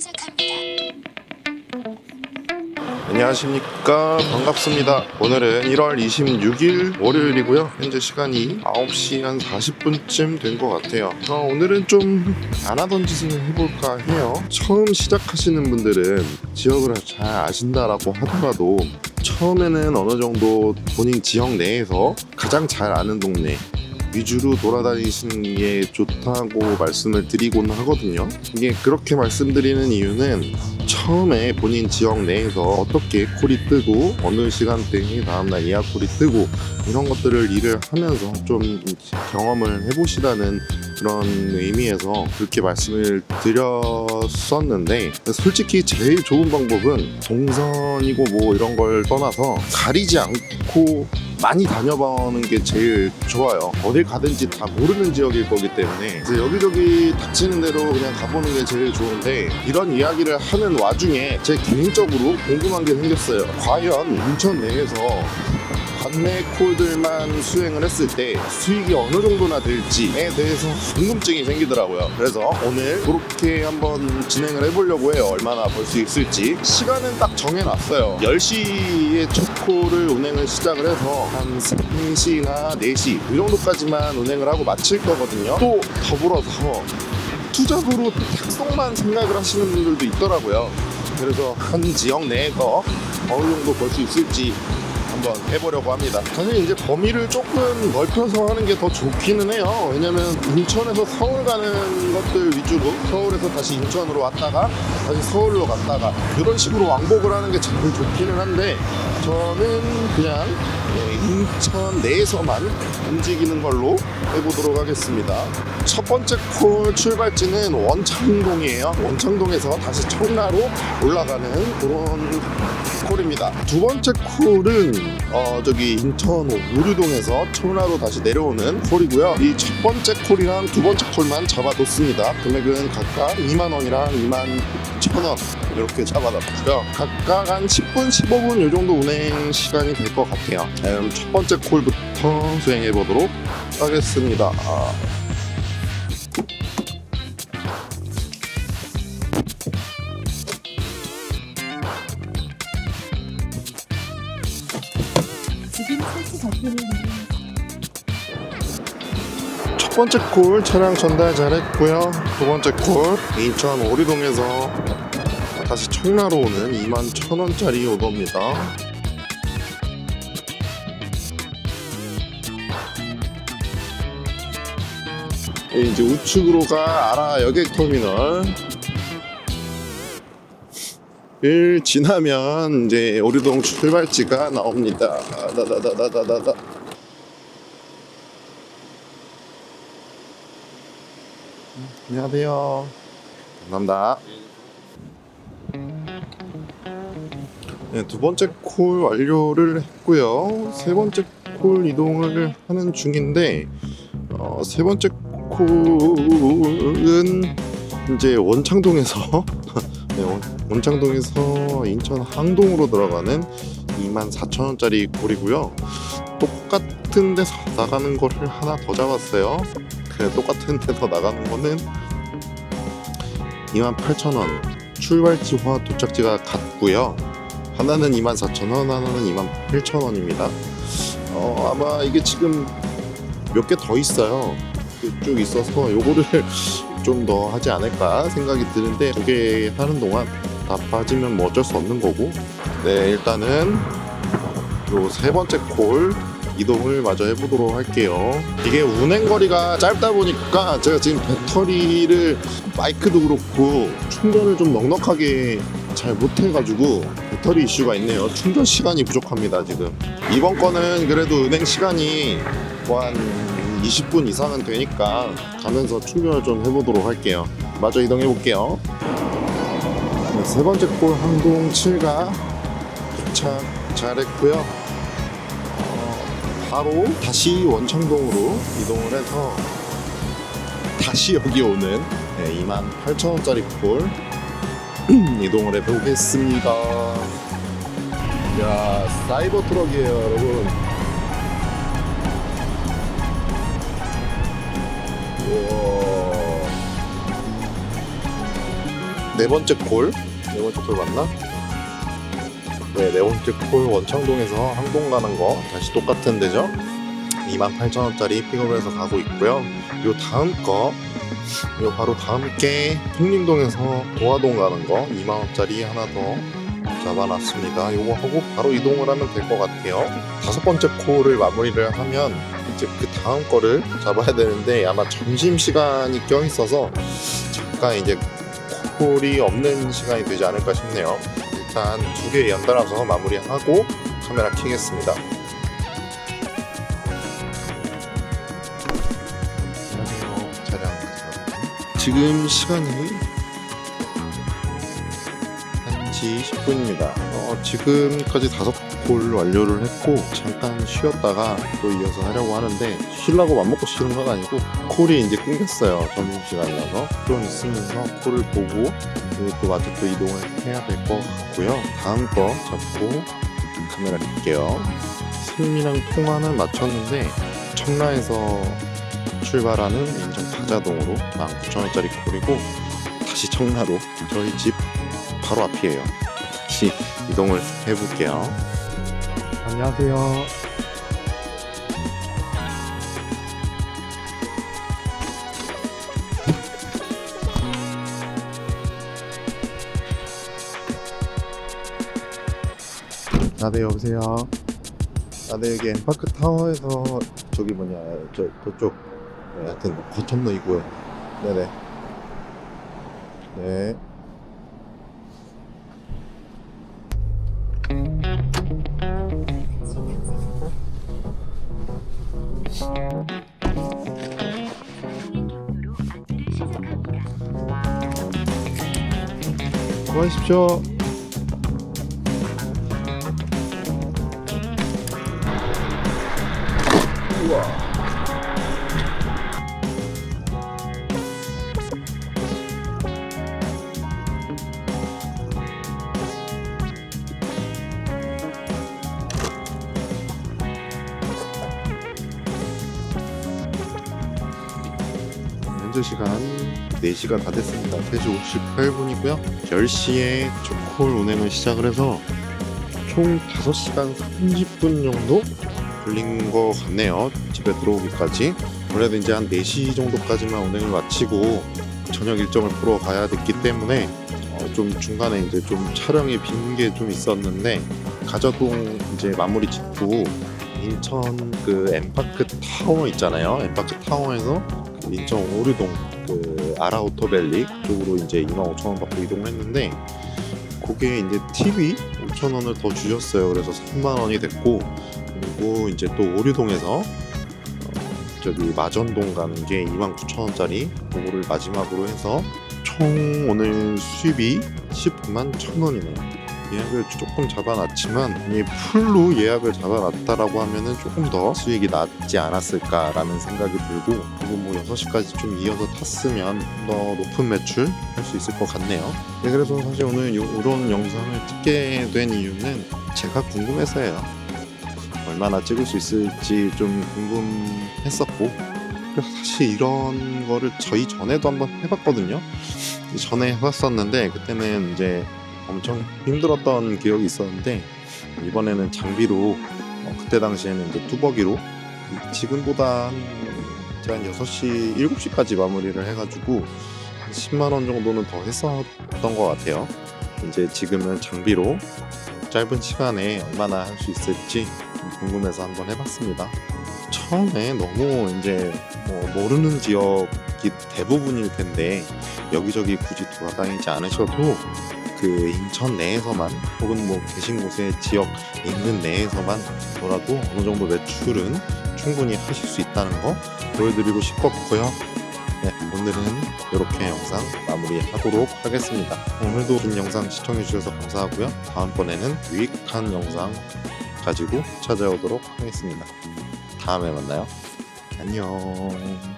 시작합니다. 안녕하십니까. 반갑습니다. 오늘은 1월 26일 월요일이고요. 현재 시간이 9시 한 40분쯤 된 것 같아요. 어, 오늘은 좀 안 하던 짓을 해볼까 해요. 처음 시작하시는 분들은 지역을 잘 아신다라고 하더라도 처음에는 어느 정도 본인 지역 내에서 가장 잘 아는 동네 위주로 돌아다니시는 게 좋다고 말씀을 드리곤 하거든요. 이게 그렇게 말씀드리는 이유는 처음에 본인 지역 내에서 어떻게 콜이 뜨고 어느 시간대에 다음날 예약 콜이 뜨고 이런 것들을 일을 하면서 좀 경험을 해보시라는 그런 의미에서 그렇게 말씀을 드렸었는데 솔직히 제일 좋은 방법은 동선이고 뭐 이런 걸 떠나서 가리지 않고 많이 다녀보는 게 제일 좋아요. 어딜 가든지 다 모르는 지역일 거기 때문에 그래서 여기저기 닥치는 대로 그냥 가보는 게 제일 좋은데 이런 이야기를 하는 와중에 제 개인적으로 궁금한 게 생겼어요. 과연 인천 내에서 관내 콜들만 수행을 했을 때 수익이 어느 정도나 될지에 대해서 궁금증이 생기더라고요. 그래서 오늘 그렇게 한번 진행을 해보려고 해요. 얼마나 벌 수 있을지. 시간은 딱 정해놨어요. 10시에 첫 콜을 운행을 시작을 해서 한 3시나 4시 이 정도까지만 운행을 하고 마칠 거거든요. 또 더불어서 투잡으로 탁송만 생각을 하시는 분들도 있더라고요. 그래서 한 지역 내에서 어느 정도 벌 수 있을지 한번 해보려고 합니다. 사실 이제 범위를 조금 넓혀서 하는 게 더 좋기는 해요. 왜냐면 인천에서 서울 가는 것들 위주로 서울에서 다시 인천으로 왔다가 다시 서울로 갔다가 이런 식으로 왕복을 하는 게 제일 좋기는 한데 저는 그냥 예, 인천 내에서만 움직이는 걸로 해보도록 하겠습니다. 첫 번째 콜 출발지는 원창동이에요. 원창동에서 다시 청라로 올라가는 그런 콜입니다. 두 번째 콜은 어, 저기 인천 오류동에서 청라로 다시 내려오는 콜이고요. 이 첫 번째 콜이랑 두 번째 콜만 잡아뒀습니다. 금액은 각각 2만 원이랑 2만 1천 원 이렇게 잡아놨고요. 각각 한 10분, 15분 이 정도 운행 시간이 될 것 같아요. 그럼 첫 번째 콜부터 수행해 보도록 하겠습니다. 번째 콜 차량 전달 잘했고요. 두 번째 콜 인천 오리동에서 다시 청라로 오는 2만 천 원짜리 오더입니다. 이제 우측으로 가 아라 여객터미널 을 지나면 이제 오리동 출발지가 나옵니다. 다다다다다다다. 안녕하세요. 감사합니다. 네, 두 번째 콜 완료를 했고요. 세 번째 콜 이동을 하는 중인데 어, 세 번째 콜은 이제 원창동에서 네, 원, 원창동에서 인천 항동으로 들어가는 24,000원짜리 콜이고요. 똑같은 데서 나가는 거를 하나 더 잡았어요. 그 똑같은 데서 나가는 거는 28,000원. 출발지와 도착지가 같고요. 하나는 24,000원 하나는 28,000원입니다. 어, 아마 이게 지금 몇 개 더 있어요. 쭉 있어서 요거를 좀 더 하지 않을까 생각이 드는데 두개 하는 동안 다 빠지면 뭐 어쩔 수 없는 거고. 네 일단은 요 세 번째 콜 이동을 마저 해보도록 할게요. 이게 운행 거리가 짧다 보니까 제가 지금 배터리를 마이크도 그렇고 충전을 좀 넉넉하게 잘 못해가지고 배터리 이슈가 있네요. 충전 시간이 부족합니다 지금. 이번 거는 그래도 운행 시간이 뭐한 20분 이상은 되니까 가면서 충전을 좀 해보도록 할게요. 마저 이동해 볼게요. 네, 세 번째 콜 항동 7가 도착 잘했고요. 바로 다시 원창동으로 이동을 해서 다시 여기 오는 네, 28,000원짜리 콜 이동을 해보겠습니다. 야 사이버 트럭이에요, 여러분. 우와. 네 번째 콜. 네 번째 콜 맞나? 네, 네콜 원창동에서 항동 가는 거 다시 똑같은 데죠. 28,000원짜리 픽업을 해서 가고 있고요. 요 다음 거, 요 바로 다음 게 통림동에서 동화동 가는 거 2만원짜리 하나 더 잡아놨습니다. 요거 하고 바로 이동을 하면 될 것 같아요. 다섯 번째 콜을 마무리를 하면 이제 그 다음 거를 잡아야 되는데 아마 점심 시간이 껴 있어서 잠깐 이제 콜이 없는 시간이 되지 않을까 싶네요. 일단 두 개 연달아서 마무리하고 카메라. 차량 지금 시간이 1시 10분입니다. 어, 지금까지 다섯 콜 완료를 했고 잠깐 쉬었다가 또 이어서 하려고 하는데 쉬려고 맘먹고 쉬는 건 아니고 콜이 이제 끊겼어요. 점심시간이라서 좀 있으면서 콜을 보고 그리고 또 마저 또 이동을 해야 될 것 같고요. 다음 거 잡고 카메라 켤게요. 수음이랑 통화는 마쳤는데 청라에서 출발하는 인천 가자동으로 19,000원짜리 콜이고 다시 청라로 저희 집 바로 앞이에요. 다시 이동을 해볼게요. 안녕하세요. 아, 네, 여보세요. 아, 네, 여기 엠파크 타워에서 저기 뭐냐, 저, 저쪽. 네, 하여튼, 거점로 이고요. 네네. 네. 수고하십시오. 현재 시간 4시가 다 됐습니다. 3시 58분이고요. 10시에 초콜 운행을 시작을 해서 총 5시간 30분 정도 걸린 것 같네요. 집에 들어오기까지. 그래도 이제 한 4시 정도까지만 운행을 마치고 저녁 일정을 보러 가야 됐기 때문에 어, 좀 중간에 이제 좀 촬영이 빈 게 좀 있었는데 가저동 이제 마무리 짓고 인천 그 엠파크 타워 있잖아요. 엠파크 타워에서 그 인천 오류동 그 아라오토밸리 쪽으로 이제 25,000원 받고 이동했는데 그게 이제 TV 5,000원을 더 주셨어요. 그래서 3만 원이 됐고 그리고 이제 또 오류동에서 어, 저기 마전동 가는 게 29,000원짜리 그거를 마지막으로 해서 총 오늘 수입이 19만 1,000원이네요. 예약을 조금 잡아놨지만 이 풀로 예약을 잡아놨다라고 하면은 조금 더 수익이 낮지 않았을까라는 생각이 들고 그리고 뭐 6시까지 좀 이어서 탔으면 더 높은 매출 할 수 있을 것 같네요. 네, 그래서 사실 오늘 요, 이런 영상을 찍게 된 이유는 제가 궁금해서예요. 얼마나 찍을 수 있을지 좀 궁금했었고 사실 이런 거를 저희 전에도 한번 해봤거든요. 전에 해봤었는데 그때는 이제 엄청 힘들었던 기억이 있었는데 이번에는 장비로 어, 그때 당시에는 이제 뚜벅이로 지금보다 한, 제가 한 6시, 7시까지 마무리를 해가지고 10만 원 정도는 더 했었던 것 같아요. 이제 지금은 장비로 짧은 시간에 얼마나 할 수 있을지 좀 궁금해서 한번 해봤습니다. 처음에 너무 이제 뭐 모르는 지역이 대부분일 텐데 여기저기 굳이 돌아다니지 않으셔도 그 인천 내에서만 혹은 뭐 계신 곳의 지역 인근 내에서만 돌아도 어느 정도 매출은 충분히 하실 수 있다는 거 보여드리고 싶었고요. 네, 오늘은 이렇게 영상 마무리하도록 하겠습니다. 오늘도 긴 영상 시청해주셔서 감사하고요. 다음번에는 유익한 영상 가지고 찾아오도록 하겠습니다. 다음에 만나요. 안녕.